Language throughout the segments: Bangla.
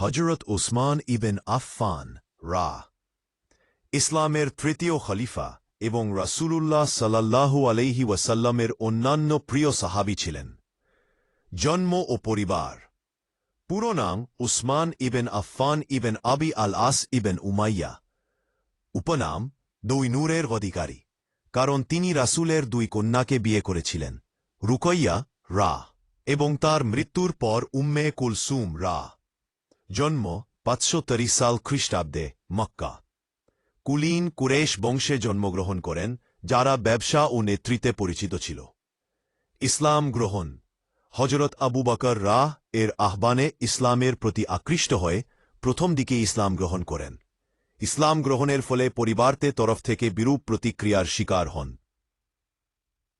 হজরত উসমান ইবেন আফফান রা ইসলামের তৃতীয় খলিফা এবং রাসূলুল্লাহ সাল্লাল্লাহু আলাইহি ওয়াসাল্লামের অন্যান্য প্রিয় সাহাবি ছিলেন। জন্ম ও পরিবার। পুরো নাম উসমান ইবেন আফফান ইবেন আবি আল আস ইবেন উমাইয়া। উপনাম, দুই নূরের অধিকারী, কারণ তিনি রাসূলের দুই কন্যাকে বিয়ে করেছিলেন, রুকইয়া, রা, এবং তার মৃত্যুর পর উম্মে কুলসুম, রা। জন্ম পাঁচশো সাল খ্রিস্টাব্দে, মক্কা। কুলিন কুরেশ বংশে জন্মগ্রহণ করেন, যারা ব্যবসা ও নেতৃত্বে পরিচিত ছিল। ইসলাম গ্রহণ। হজরত আবু বকর রাহ এর আহ্বানে ইসলামের প্রতি আকৃষ্ট হয়ে প্রথম দিকে ইসলাম গ্রহণ করেন। ইসলাম গ্রহণের ফলে পরিবারতে তরফ থেকে বিরূপ প্রতিক্রিয়ার শিকার হন।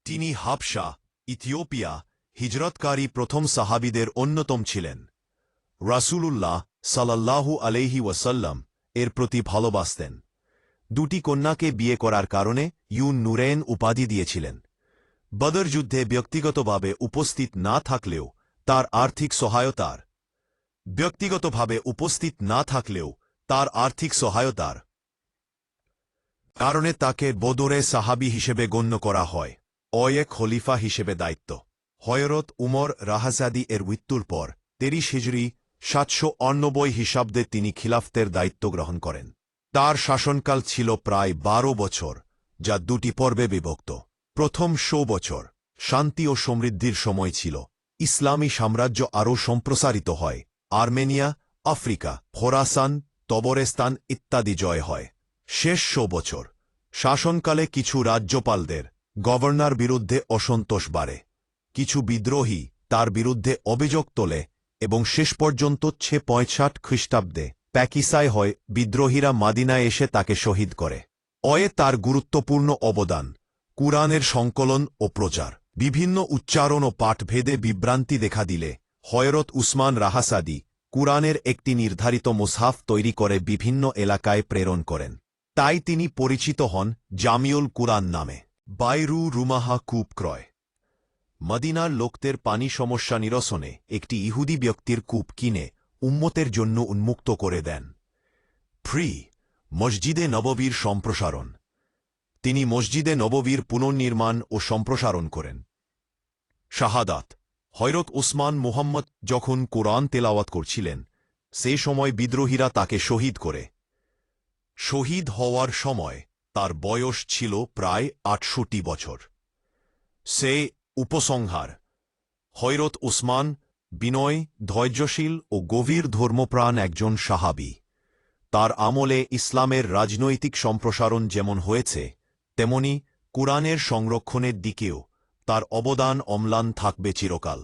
তিনি হাবসা ইথিওপিয়া, হিজরতকারী প্রথম সাহাবিদের অন্যতম ছিলেন। রাসূলুল্লাহ সাল্লাল্লাহু আলাইহি ওয়াসাল্লাম এর প্রতি ভালোবাসতেন। দুটি কন্যাকে বিয়ে করার কারণে ইউন নুরেন উপাধি দিয়েছিলেন। বদর যুদ্ধে ব্যক্তিগতভাবে উপস্থিত না থাকলেও তার আর্থিক সহায়তার ব্যক্তিগতভাবে উপস্থিত না থাকলেও তার আর্থিক সহায়তার কারণে তাকে বদরে সাহাবি হিসেবে গণ্য করা হয়। অয়েক খলিফা হিসেবে দায়িত্ব। হয়রত উমর রাহাজাদি এর মৃত্যুর পর তেরিশ হিজড়ি সাতশো অন্নবই হিসাব্দে তিনি খিলাফতের দায়িত্ব গ্রহণ করেন। তার শাসনকাল ছিল প্রায় বারো বছর, যা দুটি পর্বে বিভক্ত। প্রথম শো বছর, শান্তি ও সমৃদ্ধির সময় ছিল। ইসলামী সাম্রাজ্য আরও সম্প্রসারিত হয়। আর্মেনিয়া, আফ্রিকা ফোরাসান তবরেস্তান ইত্যাদি জয় হয়। শেষ শো বছর, শাসনকালে কিছু রাজ্যপালদের গভর্নর বিরুদ্ধে অসন্তোষ বাড়ে। কিছু বিদ্রোহী তার বিরুদ্ধে অভিযোগ তোলে এবং শেষ পর্যন্ত ছে পঁয়ষাট খ্রিস্টাব্দে প্যাকিসায় হয়, বিদ্রোহীরা মাদিনায় এসে তাকে শহীদ করে। অয়ে তার গুরুত্বপূর্ণ অবদান, কুরআনের সংকলন ও প্রচার। বিভিন্ন উচ্চারণ ও পাঠভেদে বিভ্রান্তি দেখা দিলে, হয়রত উসমান রাহাসাদি কুরআনের একটি নির্ধারিত মুসহাফ তৈরি করে বিভিন্ন এলাকায় প্রেরণ করেন। তাই তিনি পরিচিত হন জামিউল কুরআন নামে। বাইরু রুমাহা কূপ ক্রয় মদিনার লোকদের পানি সমস্যা নিরসনে একটি ইহুদি ব্যক্তির কূপ কিনে উম্মতের জন্য উন্মুক্ত করে দেন। ফ্রি মসজিদে নববীর সম্প্রসারণ। তিনি মসজিদে নববীর পুনর্নির্মাণ ও সম্প্রসারণ করেন। শাহাদাত, হয়রত উসমান মুহাম্মদ যখন কোরআন তেলাওয়াত করছিলেন, সে সময় বিদ্রোহীরা তাকে শহীদ করে। শহীদ হওয়ার সময় তার বয়স ছিল প্রায় আটষট্টি বছর। সে উপসংহার। হয়রত উসমান, বিনয়, ধৈর্যশীল ও গভীর ধর্মপ্রাণ একজন সাহাবি। তার আমলে ইসলামের রাজনৈতিক সম্প্রসারণ যেমন হয়েছে, তেমনি কুরআনের সংরক্ষণের দিকেও তার অবদান অম্লান থাকবে চিরকাল।